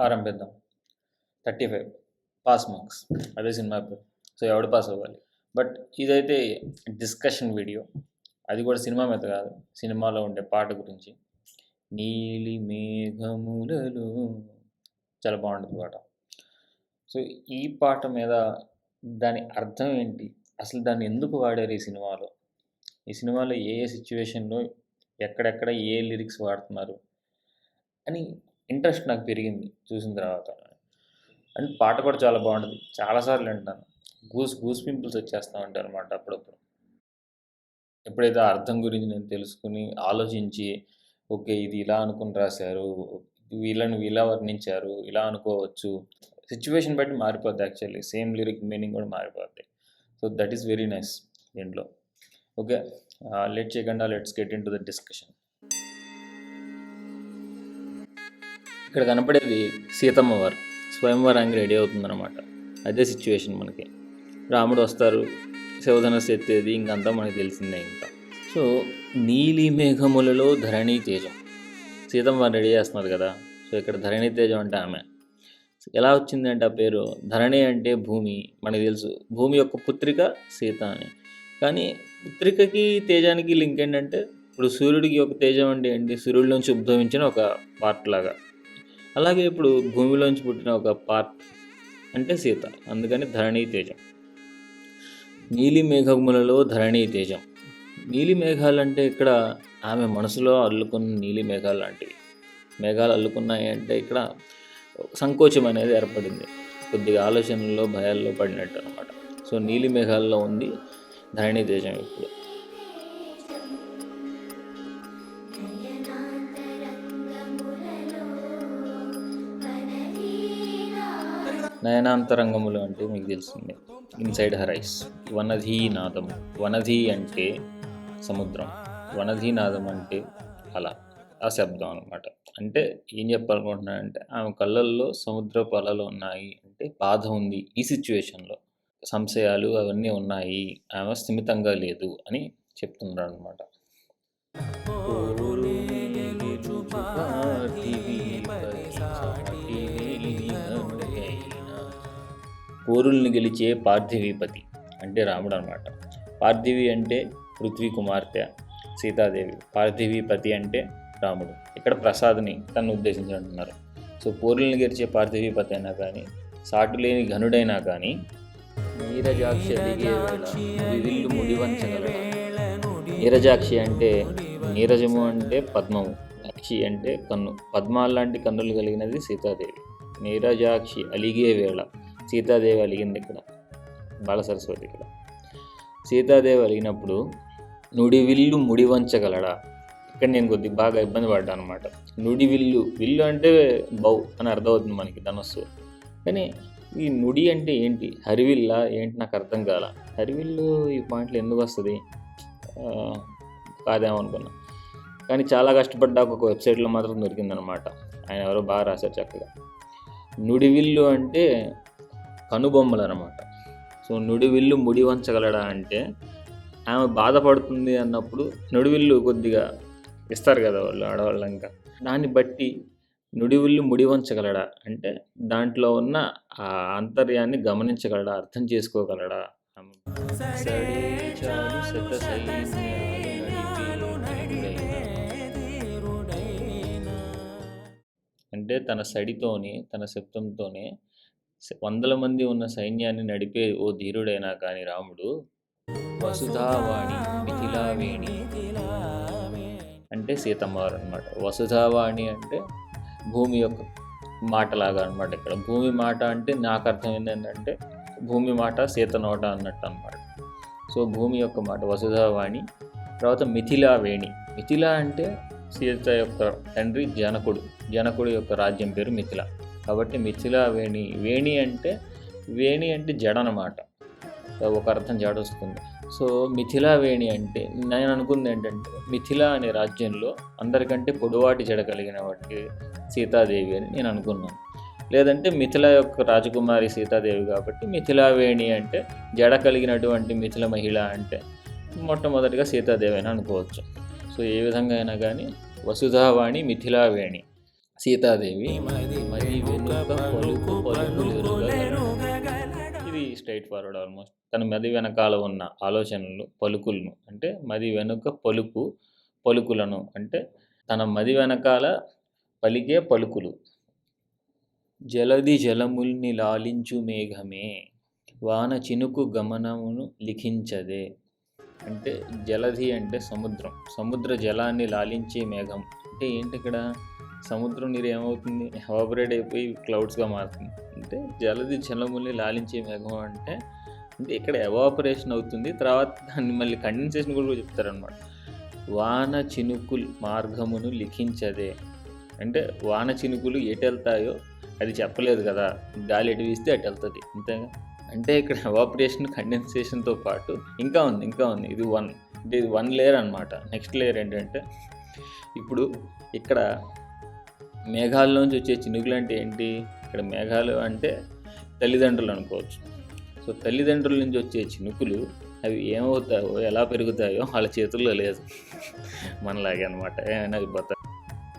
ఆరంభిద్దాం. Thirty five. Pass marks. అదే cinema so ఎవడు pass అవ్వాలి? బట్ ఇదైతే డిస్కషన్ వీడియో. అది కూడా సినిమా మీద కాదు. సినిమాలో ఉండే పాట గురించి. నీలి మేఘములలో. చాలా బాగుంటుంది పాట. సో ఈ పాట మీద దాని అర్థం ఏంటి? అసలు దాన్ని ఎందుకు వాడారు ఈ సినిమాలో? ఈ సినిమాలో ఏ ఏ సిచ్యువేషన్లో ఎక్కడెక్కడ ఏ లిరిక్స్ వాడుతున్నారు? అని ఇంట్రెస్ట్ నాకు పెరిగింది చూసిన తర్వాత. అండ్ పాట కూడా చాలా బాగుంటుంది. చాలాసార్లు వింటాను గూస్ గూస్ పింపుల్స్ వచ్చేస్తూ ఉంటాయి అనమాట అప్పుడప్పుడు. ఎప్పుడైతే అర్థం గురించి నేను తెలుసుకుని ఆలోచించి ఓకే ఇది ఇలా అనుకుని రాశారు వీళ్ళని ఇలా వర్ణించారు ఇలా అనుకోవచ్చు. సిచ్యువేషన్ బట్టి మారిపోద్ది యాక్చువల్లీ. సేమ్ లిరిక్ మీనింగ్ కూడా మారిపోద్ది. So that is very nice దీంట్లో ఓకే లెట్ చేయకుండా let's get into the discussion. ఇక్కడ కనపడేది సీతమ్మ వారు స్వయంవరానికి రెడీ అవుతుందన్నమాట. అదే సిచ్యువేషన్ మనకి. రాముడు వస్తారు శివధనస్సు ఎత్తేది ఇంకంతా మనకి తెలిసిందే ఇంకా. సో నీలి మేఘములలో ధరణి తేజం. సీతమ్మ వారు రెడీ చేస్తున్నారు కదా. సో ఇక్కడ ధరణి తేజం అంటే ఆమె. ఎలా వచ్చింది అంటే ఆ పేరు? ధరణి అంటే భూమి. మనకు తెలుసు. భూమి యొక్క పుత్రిక సీత అని. కానీ పుత్రికకి తేజానికి లింక్ ఏంటంటే ఇప్పుడు సూర్యుడికి ఒక తేజం అంటే ఏంటి? సూర్యుడిలోంచి ఉద్భవించిన ఒక పార్ట్ లాగా అలాగే ఇప్పుడు భూమిలోంచి పుట్టిన ఒక పార్ట్ అంటే సీత అందుకని ధరణి తేజం. నీలి మేఘములలో ధరణి తేజం. నీలి మేఘాలు అంటే ఇక్కడ ఆమె మనసులో అల్లుకున్న నీలి మేఘాలు లాంటివి. మేఘాలు అల్లుకున్నాయి అంటే ఇక్కడ సంకోచం అనేది ఏర్పడింది. కొద్దిగా ఆలోచనల్లో భయాల్లో పడినట్టు అనమాట సో నీలి మేఘాల్లో ఉంది ధరణి తేజం ఇప్పుడు. నయనాంతరంగములు అంటే మీకు తెలిసిందే. ఇన్సైడ్ హర్ ఐస్ వనధీ వనధి అంటే సముద్రం. వనధీ నాదం అంటే అలా. ఆ శబ్దం అనమాట అంటే ఏం చెప్పాలనుకుంటున్నానంటే ఆమె కళ్ళల్లో సముద్ర అలలు ఉన్నాయి అంటే బాధ ఉంది ఈ సిచ్యువేషన్లో. సంశయాలు అవన్నీ ఉన్నాయి. ఆమె స్థిమితంగా లేదు అని చెప్తున్నారు అనమాట పోరుల్ని గెలిచే పార్థివీపతి అంటే రాముడు అనమాట పార్థివి అంటే పృథ్వీ కుమార్తె సీతాదేవి. పార్థివీపతి అంటే రాముడు. ఇక్కడ ప్రసాద్ని తను ఉద్దేశించారంటున్నారు సో పోరుల్ని గెలిచే పార్థివీపతి అయినా కానీ సాటు లేని ఘనుడైనా కానీ నీరజాక్షి వివిల్లు నీరజాక్షి అంటే నీరజము అంటే పద్మము. అక్షి అంటే కన్ను. పద్మాల లాంటి కన్నులు కలిగినది సీతాదేవి. నీరజాక్షి అలిగే వేళ. సీతాదేవి అలిగింది ఇక్కడ. బాల సరస్వతి ఇక్కడ. సీతాదేవి అలిగినప్పుడు నుడి విల్లు ముడివంచగలడా ఇక్కడ నేను కొద్దిగా బాగా ఇబ్బంది పడ్డాను అనమాట నుడి విల్లు విల్లు అంటే బౌ అని అర్థమవుతుంది మనకి ధనస్సు. కానీ ఈ నుడి అంటే ఏంటి? హరివిల్లా? ఏంటి? నాకు అర్థం కాల. హరివిల్లు ఈ పాయింట్లు ఎందుకు వస్తుంది? కాదేమో అనుకున్నా. కానీ చాలా కష్టపడ్డాక ఒక వెబ్సైట్లో మాత్రం దొరికిందనమాట ఆయన ఎవరో బాగా రాశారు చక్కగా. నుడివిల్లు అంటే కనుబొమ్మలు అనమాట సో నుడివిల్లు ముడి వంచగలడా అంటే ఆమె బాధపడుతుంది అన్నప్పుడు నుడివిల్లు కొద్దిగా ఇస్తారు కదా వాళ్ళు ఆడవాళ్ళు ఇంకా దాన్ని బట్టి నుడివిల్లు ముడి వంచగలడా అంటే దాంట్లో ఉన్న ఆ ఆంతర్యాన్ని గమనించగలడా అర్థం చేసుకోగలడా? అంటే తన సడితోనే తన శబ్దంతోనే వందల మంది ఉన్న సైన్యాన్ని నడిపే ఓ ధీరుడైనా కానీ రాముడు వసుధావాణి మిథిలావేణి అంటే సీతమ్మవారు అనమాట వసుధావాణి అంటే భూమి యొక్క మాటలాగా అనమాట ఇక్కడ. భూమి మాట అంటే నాకు అర్థమైంది ఏంటంటే భూమి మాట సీత నోట అన్నట్టు అనమాట సో భూమి యొక్క మాట వసుధావాణి తర్వాత మిథిలావేణి. మిథిల అంటే సీత యొక్క తండ్రి జనకుడు. జనకుడు యొక్క రాజ్యం పేరు మిథిల. కాబట్టి మిథిలా వేణి వేణి అంటే వేణి అంటే జడ అనమాట ఒక అర్థం జడ వస్తుంది. సో మిథిలా వేణి అంటే నేను అనుకుంది ఏంటంటే మిథిల అనే రాజ్యంలో అందరికంటే పొడవాటి జడ కలిగిన వాటికి సీతాదేవి అని నేను అనుకున్నాను. లేదంటే మిథిల యొక్క రాజకుమారి సీతాదేవి కాబట్టి మిథిలావేణి అంటే జడ కలిగినటువంటి మిథిల మహిళ అంటే మొట్టమొదటిగా సీతాదేవి అని అనుకోవచ్చు. సో ఏ విధంగా అయినా కానీ వసుధావాణి మిథిలావేణి సీతాదేవి. మది వెనుక పలుకు పలుకులెరుగగలడు. ఇది స్ట్రైట్ ఫార్వర్డ్ ఆల్మోస్ట్. తన మది వెనకాల ఉన్న ఆలోచనలు పలుకులను అంటే మది వెనుక పలుకు పలుకులను అంటే తన మది వెనకాల పలికే పలుకులు. జలది జలముల్ని లాలించు మేఘమే వాన చినుకు గమనమును లిఖించదే. అంటే జలధి అంటే సముద్రం సముద్ర జలాన్ని లాలించే మేఘం. అంటే ఏంటి ఇక్కడ? సముద్రం నీరు ఏమవుతుంది? ఎవాపరేట్ అయిపోయి క్లౌడ్స్గా మారుతుంది. అంటే జలది జలముల్ని లాలించే మేఘం అంటే అంటే ఇక్కడ ఎవాపరేషన్ అవుతుంది. తర్వాత దాన్ని మళ్ళీ కండెన్సేషన్ కూడా చెప్తారనమాట వాన చినుకులు మార్గమును లిఖించదే. అంటే వాన చినుకులు ఎటు వెళ్తాయో అది చెప్పలేదు కదా. గాలి ఎటు వీస్తే అటు వెళ్తుంది. అంతేగా? అంటే ఇక్కడ ఎవాపరేషన్ కండెన్సేషన్తో పాటు ఇంకా ఉంది ఇంకా ఉంది. ఇది వన్ అంటే ఇది వన్ లేయర్ అనమాట నెక్స్ట్ లేయర్ ఏంటంటే ఇప్పుడు ఇక్కడ మేఘాల్లోంచి వచ్చే చినుకులు అంటే ఏంటి? ఇక్కడ మేఘాలు అంటే తల్లిదండ్రులు అనుకోవచ్చు. సో తల్లిదండ్రుల నుంచి వచ్చే చినుకులు అవి ఏమవుతాయో ఎలా పెరుగుతాయో వాళ్ళ చేతుల్లో లేదు. మనలాగే అనమాట ఏమైనా అయిపోతాయి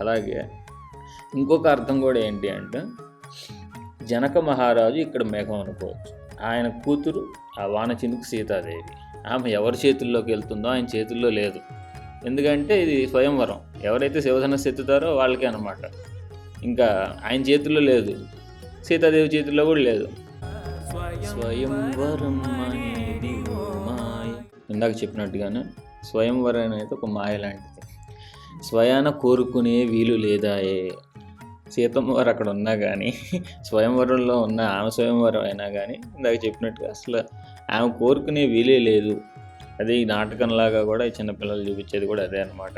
అలాగే ఇంకొక అర్థం కూడా ఏంటి అంటే జనక మహారాజు ఇక్కడ మేఘం అనుకోవచ్చు. ఆయన కూతురు ఆ వాన చినుకు సీతాదేవి. ఆమె ఎవరి చేతుల్లోకి వెళ్తుందో ఆయన చేతుల్లో లేదు. ఎందుకంటే ఇది స్వయంవరం. ఎవరైతే శివధనస్సు ఎత్తుతారో వాళ్ళకే అనమాట ఇంకా ఆయన చేతుల్లో లేదు. సీతాదేవి చేతుల్లో కూడా లేదు. స్వయంవరం అనేది మాయ ఇందాక చెప్పినట్టుగానే స్వయంవరం అనేది ఒక మాయ లాంటిది. స్వయాన కోరుకునే వీలు లేదాయే. సీతమ్మ వారు అక్కడ ఉన్నా కానీ స్వయంవరంలో ఉన్న ఆమె స్వయంవరం అయినా కానీ ఇందాక చెప్పినట్టుగా అసలు ఆమె కోరుకునే వీలే లేదు. అదే ఈ నాటకంలాగా కూడా ఈ చిన్నపిల్లలు చూపించేది కూడా అదే అనమాట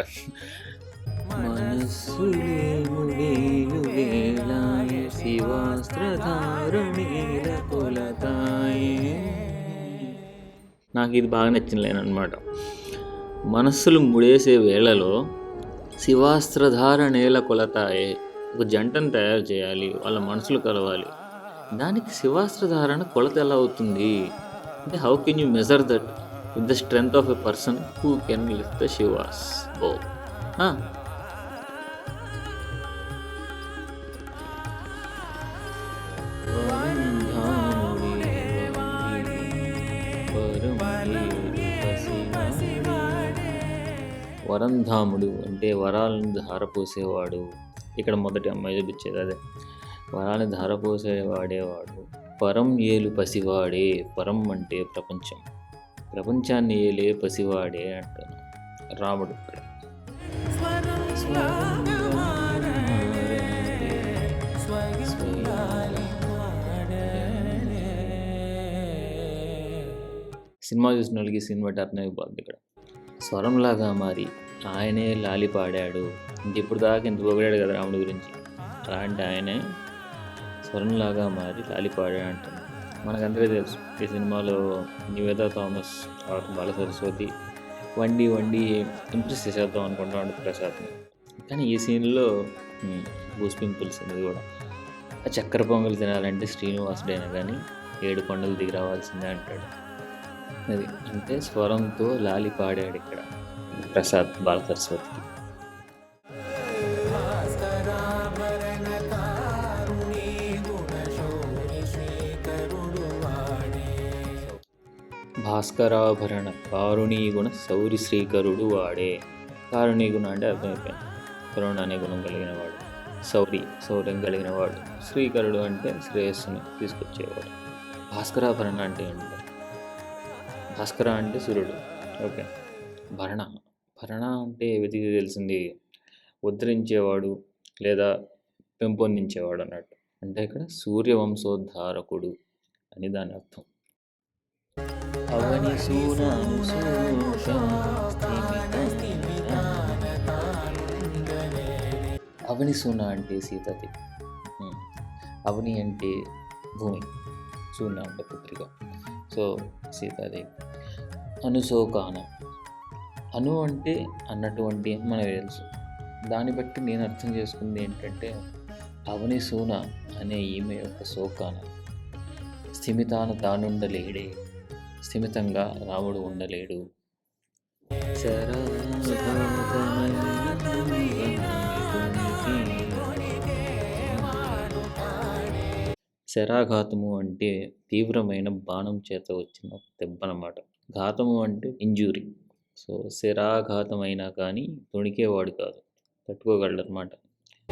నాకు ఇది బాగా నచ్చిన లేనమాట మనస్సులు ముడేసే వేళలో శివాస్త్రధారణేల కొలతాయే. ఒక జంటను తయారు చేయాలి వాళ్ళ మనసులు కలవాలి. దానికి శివాస్త్రధారణ కొలత ఎలా అవుతుంది? అంటే how can you measure that with the strength of a person who can lift the Shiva's ఓ వరంధాముడు అంటే వరాలను ధారపోసేవాడు ఇక్కడ మొదటి అమ్మాయి చూపించేది అదే. వరాన్ని ధారపోసేవాడేవాడు పరం ఏలు పసివాడే పరం అంటే ప్రపంచం. ప్రపంచాన్ని ఏలే పసివాడే అంటాను. రాముడు ఇక్కడ. సినిమా చూసిన వాళ్ళకి సినిమా టర్న్ అయిపోద్ది ఇక్కడ. స్వరంలాగా మారి ఆయనే లాలి పాడాడు. ఇంక ఇప్పుడు దాకా ఇంత పొగిడాడు కదా రాముడి గురించి? అలాంటి ఆయనే స్వరంలాగా మారి లాలి పాడాడు అంటాడు మనకందరికీ తెలుసు ఈ సినిమాలో నివేదా థామస్ బాల సరస్వతి వండి వండి ఇంప్రెస్ చేసేద్దాం అనుకుంటున్నాడు ప్రసాద్ని. కానీ ఈ సీన్లో గూస్ పింపుల్స్ అనేది కూడా. ఆ చక్కెర పొంగలు తినాలంటే శ్రీనివాసుడైనా కానీ ఏడు కొండలు దిగి రావాల్సిందే అంటాడు. అది అంటే స్వరంతో లాలి పాడాడు ఇక్కడ. ప్రసాద్ బాల సరస్వతికి భాస్కరాభరణ కారుణీ గుణ సౌరి శ్రీకరుడు వాడే. కారుణీ గుణ అంటే అర్థమైపోయింది. కరుణ అనే గుణం కలిగిన వాడు సౌరి శౌర్యం కలిగిన వాడు శ్రీకరుడు అంటే శ్రేయస్సుని తీసుకొచ్చేవాడు. భాస్కరాభరణ అంటే ఏంటి భాస్కర అంటే సూర్యుడు. ఓకే. భరణ. భరణ అంటే వెతికి తెలిసింది? ఉద్ధరించేవాడు లేదా పెంపొందించేవాడు అన్నట్టు. అంటే ఇక్కడ సూర్యవంశోద్ధారకుడు అని దాని అర్థం. అవని అవని సూన అంటే సీతది. అవని అంటే భూమి. సూన అంటే పుత్రిక. సో సీతాదేవి అనుశోకానం. అను అంటే అన్నటువంటి మనకు తెలుసు. దాన్ని బట్టి నేను అర్థం చేసుకుంది ఏంటంటే అవని సూన అనే ఈమె యొక్క శోకాన స్థిమితాన తానుండలేడే స్థిమితంగా రాముడు ఉండలేడు. శరాఘాతము అంటే తీవ్రమైన బాణం చేత వచ్చిన దెబ్బనమాట ఘాతము అంటే ఇంజూరీ. సో శరాఘాతం అయినా కానీ తొణికేవాడు కాదు. తట్టుకోగలడనమాట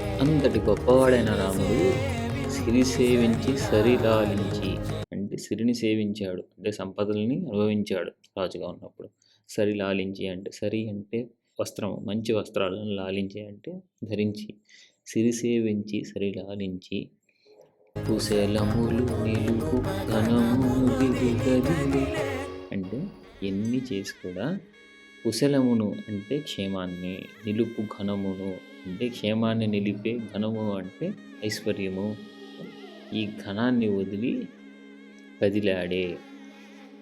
అంతటి గొప్పవాడైన రాముడు సిరి సేవించి సరిలాలించి అంటే సిరిని సేవించాడు. అంటే సంపదల్ని అనుభవించాడు రాజుగా ఉన్నప్పుడు. సరి లాలించి అంటే సరి అంటే వస్త్రం మంచి వస్త్రాలను లాలించి అంటే ధరించి సిరి సేవించి సరి లాలించి కుశలములు నిలుపు ఘనమును అంటే ఎన్ని చేసి కూడా కుశలమును అంటే క్షేమాన్ని నిలుపు ఘనమును అంటే క్షేమాన్ని నిలిపే ఘనము అంటే ఐశ్వర్యము. ఈ ఘనాన్ని వదిలి కదిలాడే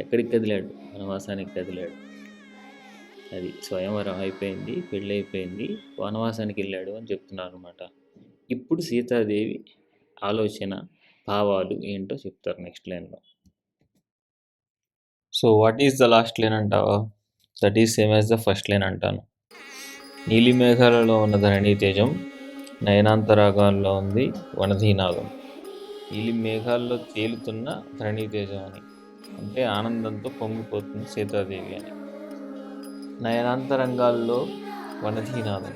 ఎక్కడికి కదిలాడు? వనవాసానికి కదిలాడు. అది స్వయంవరం అయిపోయింది పెళ్ళైపోయింది వనవాసానికి వెళ్ళాడు అని చెప్తున్నారు అనమాట ఇప్పుడు సీతాదేవి ఆలోచన భావాలు ఏంటో చెప్తారు నెక్స్ట్ లైన్లో. So what is the last line అంటావా? That is same as the first line అంటాను. నీలి మేఘాలలో ఉన్న ధరణి తేజం నయనాంతరాగాల్లో ఉంది వనధీనాగం నీలి మేఘాల్లో తేలుతున్న ధరణి తేజం అని. అంటే ఆనందంతో పొంగిపోతుంది సీతాదేవి అని. నయనాంతరంగాల్లో వనధీనాదం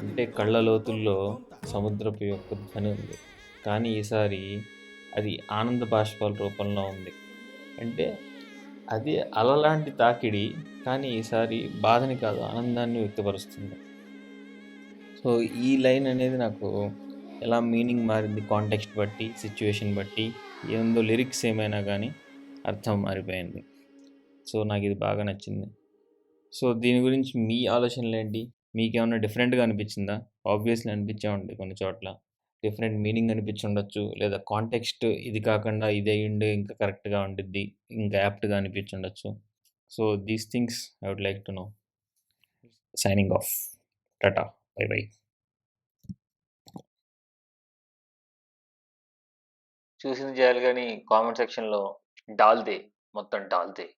అంటే కళ్ళ లోతుల్లో సముద్రపు యొక్క ధ్వని ఉంది. కానీ ఈసారి అది ఆనంద బాష్పాల రూపంలో ఉంది. అంటే అది అలలాంటి తాకిడి కానీ ఈసారి బాధని కాదు ఆనందాన్ని వ్యక్తపరుస్తుంది. సో ఈ లైన్ అనేది నాకు ఎలా మీనింగ్ మారింది కాంటెక్స్ట్ బట్టి సిచ్యువేషన్ బట్టి ఏందో లిరిక్స్ ఏమైనా కానీ అర్థం మారిపోయింది. సో నాకు ఇది బాగా నచ్చింది. సో దీని గురించి మీ ఆలోచనలు ఏంటి మీకేమైనా డిఫరెంట్గా అనిపించిందా? ఆబ్వియస్లీ అనిపించే ఉంటుంది కొన్ని చోట్ల. డిఫరెంట్ మీనింగ్ అనిపించి ఉండొచ్చు లేదా కాంటెక్స్ట్ ఇది కాకుండా ఇది ఉండి ఇంకా కరెక్ట్గా ఉండిద్ది ఇంకా యాప్ట్గా అనిపించి ఉండొచ్చు so these things I would like to know. Signing off. Tata. Bye bye. చూసింది చేయాలి కానీ కామెంట్ సెక్షన్లో డాల్దే. మొత్తం డాల్దే.